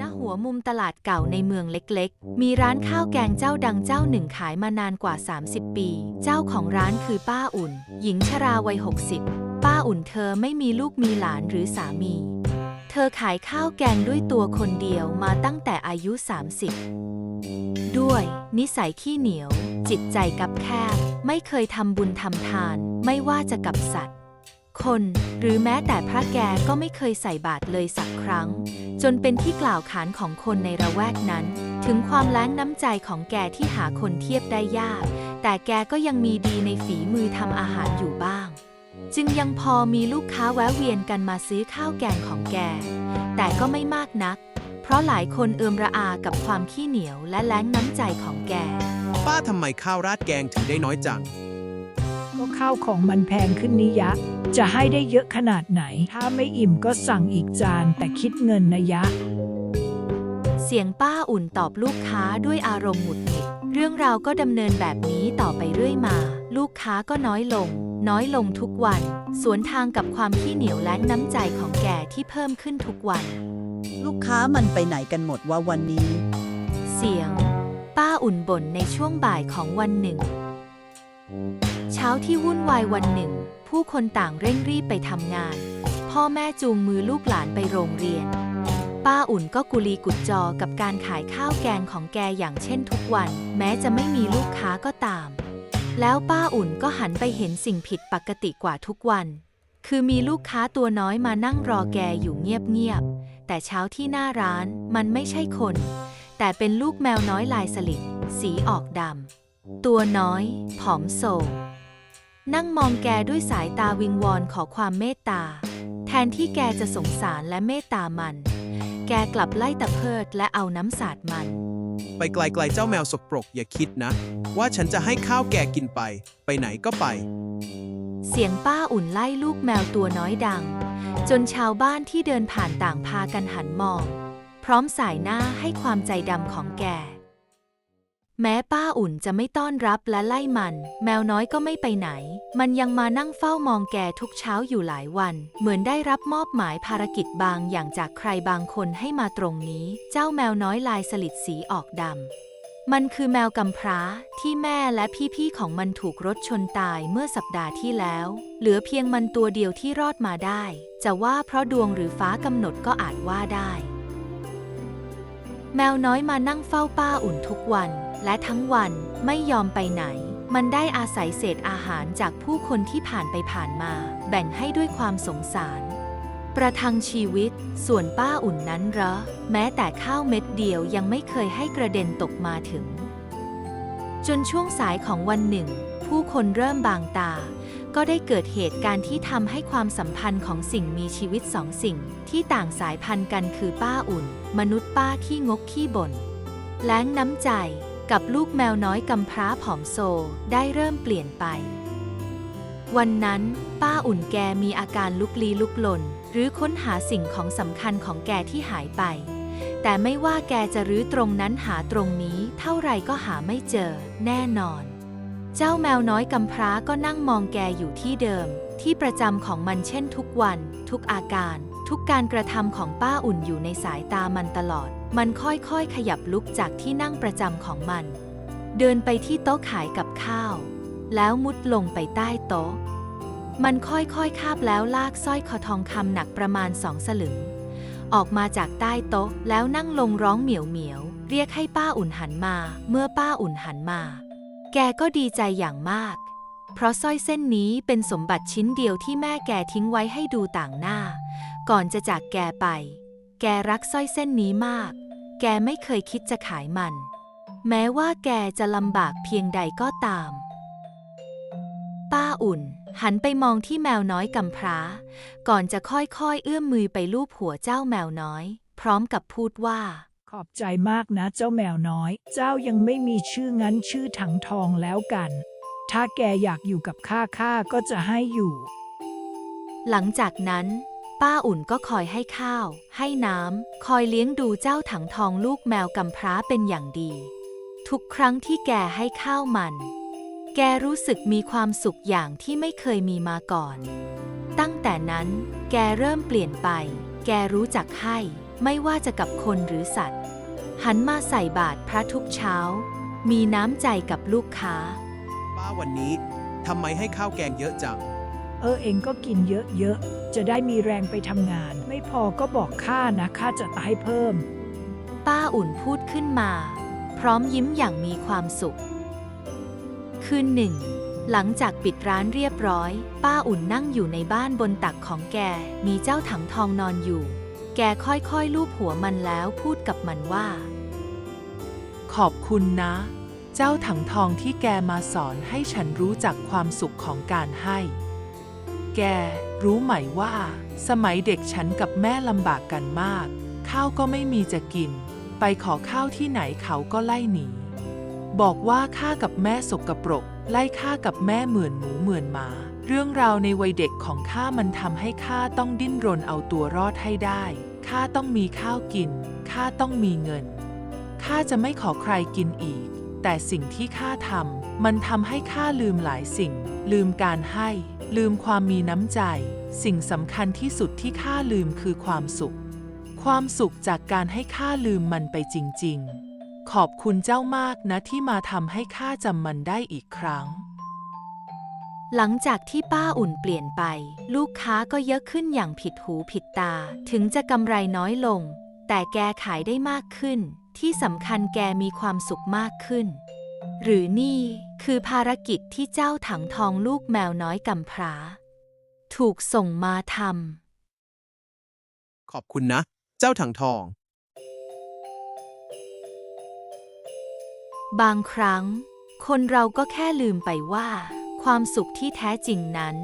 ณหัวมุมตลาดเก่าในเมืองเล็กๆ มีร้านข้าวแกงเจ้าดังเจ้าหนึ่งขายมานานกว่า 30 ปี เจ้าของร้านคือป้าอุ่น หญิงชราวัย 60 ป้าอุ่นเธอไม่มีลูกมีหลานหรือสามี เธอขายข้าวแกงด้วยตัวคนเดียวมาตั้งแต่อายุ 30 ด้วย นิสัยขี้เหนียว จิตใจกับแคบ ไม่เคยทำบุญทำทาน ไม่ว่าจะกับสัตว์ คน หรือแม้แต่พระแกก็ไม่เคยใส่บาตรเลยสักครั้ง จนเป็นที่กล่าวขานของคนในระแวกนั้น ถึงความแล้งน้ำใจของแกที่หาคนเทียบได้ยาก แต่แกก็ยังมีดีในฝีมือทำอาหารอยู่บ้าง จึงยังพอมีลูกค้าแวะเวียนกันมาซื้อข้าวแกงของแก แต่ก็ไม่มากนัก เพราะหลายคนเอือมระอากับความขี้เหนียวและแล้งน้ำใจของแก ป้าทำไมข้าวราดแกงถึงได้น้อยจัง ข้าวของมันแพงขึ้นนิยะ จะให้ได้เยอะขนาดไหน ถ้าไม่อิ่มก็สั่งอีกจานแต่คิดเงินนะยะ เสียงป้าอุ่นตอบลูกค้าด้วยอารมณ์หงุดหงิด เรื่องราวก็ดำเนินแบบนี้ต่อไปเรื่อยมา ลูกค้าก็น้อยลง น้อยลงทุกวัน สวนทางกับความขี้เหนียวแล้งน้ำใจของแกที่เพิ่มขึ้นทุกวัน ลูกค้ามันไปไหนกันหมดว่าวันนี้ เสียง ป้าอุ่นบ่นในช่วงบ่ายของวันหนึ่งเช้าที่วุ่นวายวันหนึ่ง ผู้คนต่างเร่งรีบไปทำงาน พ่อแม่จูงมือลูกหลานไปโรงเรียน ป้าอุ่นก็กุลีกุจจอกับการขายข้าวแกงของแกอย่างเช่นทุกวัน แม้จะไม่มีลูกค้าก็ตาม แล้วป้าอุ่นก็หันไปเห็นสิ่งผิดปกติกว่าทุกวัน คือมีลูกค้าตัวน้อยมานั่งรอแกอยู่เงียบๆแต่เช้าที่หน้าร้านมันไม่ใช่คน แต่เป็นลูกแมวน้อยลายสลิดสีออกดำตัวน้อย ผอมโซ นั่งมองแกด้วยสายตาวิงวอนขอความเมตตา แทนที่แกจะสงสารและเมตตามัน แกกลับไล่ตะเพิดและเอาน้ำสาดมัน ไปไกลๆเจ้าแมวสกปรกอย่าคิดนะ ว่าฉันจะให้ข้าวแกกินไป ไปไหนก็ไป เสียงป้าอุ่นไล่ลูกแมวตัวน้อยดัง จนชาวบ้านที่เดินผ่านต่างพากันหันมอง พร้อมสายหน้าให้ความใจดำของแก แม้ป้าอุ่นจะไม่ต้อนรับและไล่มัน แมวน้อยก็ไม่ไปไหน มันยังมานั่งเฝ้ามองแกทุกเช้าอยู่หลายวัน เหมือนได้รับมอบหมายภารกิจบางอย่างจากใครบางคนให้มาตรงนี้ เจ้าแมวน้อยลายสลิดสีออกดำ มันคือแมวกำพร้าที่แม่และพี่ๆของมันถูกรถชนตายเมื่อสัปดาห์ที่แล้ว เหลือเพียงมันตัวเดียวที่รอดมาได้ จะว่าเพราะดวงหรือฟ้ากำหนดก็อาจว่าได้ แมวน้อยมานั่งเฝ้าป้าอุ่นทุกวัน และทั้งวันไม่ยอมไปไหน มันได้อาศัยเศษอาหารจากผู้คนที่ผ่านไปผ่านมา แบ่งให้ด้วยความสงสาร ประทังชีวิต ส่วนป้าอุ่นนั้นเหรอ แม้แต่ข้าวเม็ดเดียวยังไม่เคยให้กระเด็นตกมาถึง จนช่วงสายของวันหนึ่ง ผู้คนเริ่มบางตาก็ได้เกิดเหตุการณ์ที่ทำให้ความสัมพันธ์ของสิ่งมีชีวิตสองสิ่ง ที่ต่างสายพันธุ์กันคือป้าอุ่น มนุษย์ป้าที่งกขี้บ่นแล้งน้ำใจ กับลูกแมวน้อยกำพร้าผอมโซได้เริ่มเปลี่ยนไป วันนั้นป้าอุ่นแกมีอาการลุกลี้ลุกลน หรือค้นหาสิ่งของสำคัญของแกที่หายไป แต่ไม่ว่าแกจะรื้อตรงนั้นหาตรงนี้เท่าไรก็หาไม่เจอ แน่นอน เจ้าแมวน้อยกำพร้าก็นั่งมองแกอยู่ที่เดิม ที่ประจำของมันเช่นทุกวัน ทุกอาการ ทุกการกระทำของป้าอุ่นอยู่ในสายตามันตลอด มันค่อยๆ ขยับลุกจากที่นั่งประจำของมัน เดินไปที่โต๊ะขายกับข้าว แล้วมุดลงไปใต้โต๊ะ มันค่อยๆ คาบแล้วลากสร้อยคอทองคำหนักประมาณสองสลึง ออกมาจากใต้โต๊ะแล้วนั่งลงร้องเหมียวเหมียว เรียกให้ป้าอุ่นหันมา เมื่อป้าอุ่นหันมา แกก็ดีใจอย่างมาก เพราะสร้อยเส้นนี้เป็นสมบัติชิ้นเดียวที่แม่แกทิ้งไว้ให้ดูต่างหน้า ก่อนจะจากแกไป แกรักสร้อยเส้นนี้มาก แกไม่เคยคิดจะขายมัน แม้ว่าแกจะลำบากเพียงใดก็ตาม ป้าอุ่น หันไปมองที่แมวน้อยกำพร้า ก่อนจะค่อยๆ เอื้อมมือไปลูบหัวเจ้าแมวน้อย พร้อมกับพูดว่า ขอบใจมากนะเจ้าแมวน้อย เจ้ายังไม่มีชื่องั้นชื่อถังทองแล้วกัน ถ้าแกอยากอยู่กับข้าข้าก็จะให้อยู่ หลังจากนั้น ป้าอุ่นก็คอยให้ข้าว ให้น้ำ คอยเลี้ยงดูเจ้าถังทองลูกแมวกำพร้าเป็นอย่างดี ทุกครั้งที่แกให้ข้าวมัน แกรู้สึกมีความสุขอย่างที่ไม่เคยมีมาก่อน ตั้งแต่นั้น แกเริ่มเปลี่ยนไป แกรู้จักให้ ไม่ว่าจะกับคนหรือสัตว์ หันมาใส่บาตรพระทุกเช้า มีน้ำใจกับลูกค้า ป้าวันนี้ทำไมให้ข้าวแกงเยอะจัง เออเองก็กินเยอะๆ จะได้มีแรงไปทำงาน ไม่พอก็บอกข้านะข้าจะตายเพิ่ม ป้าอุ่นพูดขึ้นมา พร้อมยิ้มอย่างมีความสุข คืนหนึ่ง หลังจากปิดร้านเรียบร้อย ป้าอุ่นนั่งอยู่ในบ้านบนตักของแก มีเจ้าถังทองนอนอยู่ แกค่อยๆลูบหัวมันแล้วพูดกับมันว่า ขอบคุณนะ เจ้าถังทองที่แกมาสอนให้ฉันรู้จักความสุขของการให้ แก รู้ไหมว่า สมัยเด็กฉันกับแม่ลำบากกันมาก ข้าวก็ไม่มีจะกิน ไปขอข้าวที่ไหนเขาก็ไล่หนี บอกว่าข้ากับแม่สกปรก ไล่ข้ากับแม่เหมือนหมูเหมือนหมาเรื่องราวในวัยเด็กของข้ามันทำให้ข้าต้องดิ้นรนเอาตัวรอดให้ได้ ข้าต้องมีข้าวกิน ข้าต้องมีเงิน ข้าจะไม่ขอใครกินอีก แต่สิ่งที่ข้าทำมันทำให้ข้าลืมหลายสิ่ง ลืมการให้ ลืมความมีน้ำใจ สิ่งสำคัญที่สุดที่ข้าลืมคือความสุข ความสุขจากการให้ข้าลืมมันไปจริง ๆ ขอบคุณเจ้ามากนะที่มาทำให้ข้าจำมันได้อีกครั้ง หลังจากที่ป้าอุ่นเปลี่ยนไป ลูกค้าก็เยอะขึ้นอย่างผิดหูผิดตา ถึงจะกำไรน้อยลง แต่แกขายได้มากขึ้น ที่สำคัญแกมีความสุขมากขึ้น หรือนี่ คือภารกิจที่เจ้าถังทองลูกแมวน้อยกำพร้า ถูกส่งมาทขอบคุณนะ เจ้าถังทองำบางครั้ง คนเราก็แค่ลืมไปว่า ความสุขที่แท้จริงนั้น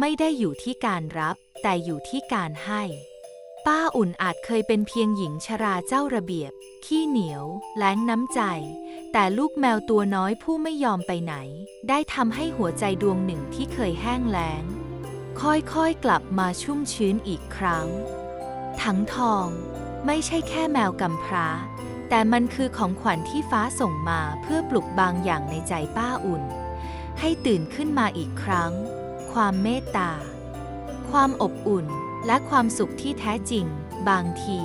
ไม่ได้อยู่ที่การรับ แต่อยู่ที่การให้ ป้าอุ่นอาจเคยเป็นเพียงหญิงชราเจ้าระเบียบ ขี้เหนียว แล้งน้ำใจ แต่ลูกแมวตัวน้อยผู้ไม่ยอมไปไหน ได้ทำให้หัวใจดวงหนึ่งที่เคยแห้งแล้ง ค่อยๆกลับมาชุ่มชื้นอีกครั้ง ถังทองไม่ใช่แค่แมวกำพร้า แต่มันคือของขวัญที่ฟ้าส่งมาเพื่อปลุกบางอย่างในใจป้าอุ่น ให้ตื่นขึ้นมาอีกครั้ง ความเมตตา ความอบอุ่น และความสุขที่แท้จริง บางที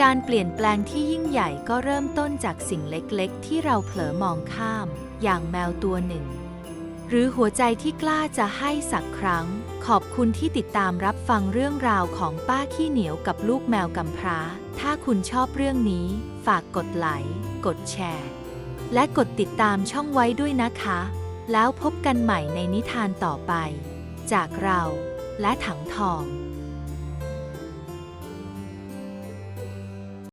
การเปลี่ยนแปลงที่ยิ่งใหญ่ก็เริ่มต้นจากสิ่งเล็กๆ ที่เราเผลอมองข้าม อย่างแมวตัวหนึ่ง หรือหัวใจที่กล้าจะให้สักครั้ง ขอบคุณที่ติดตามรับฟังเรื่องราวของป้าขี้เหนียวกับลูกแมวกำพร้า ถ้าคุณชอบเรื่องนี้ ฝากกดไลค์กดแชร์ และกดติดตามช่องไว้ด้วยนะคะ แล้วพบกันใหม่ในนิทานต่อไป จากเราและถังทอง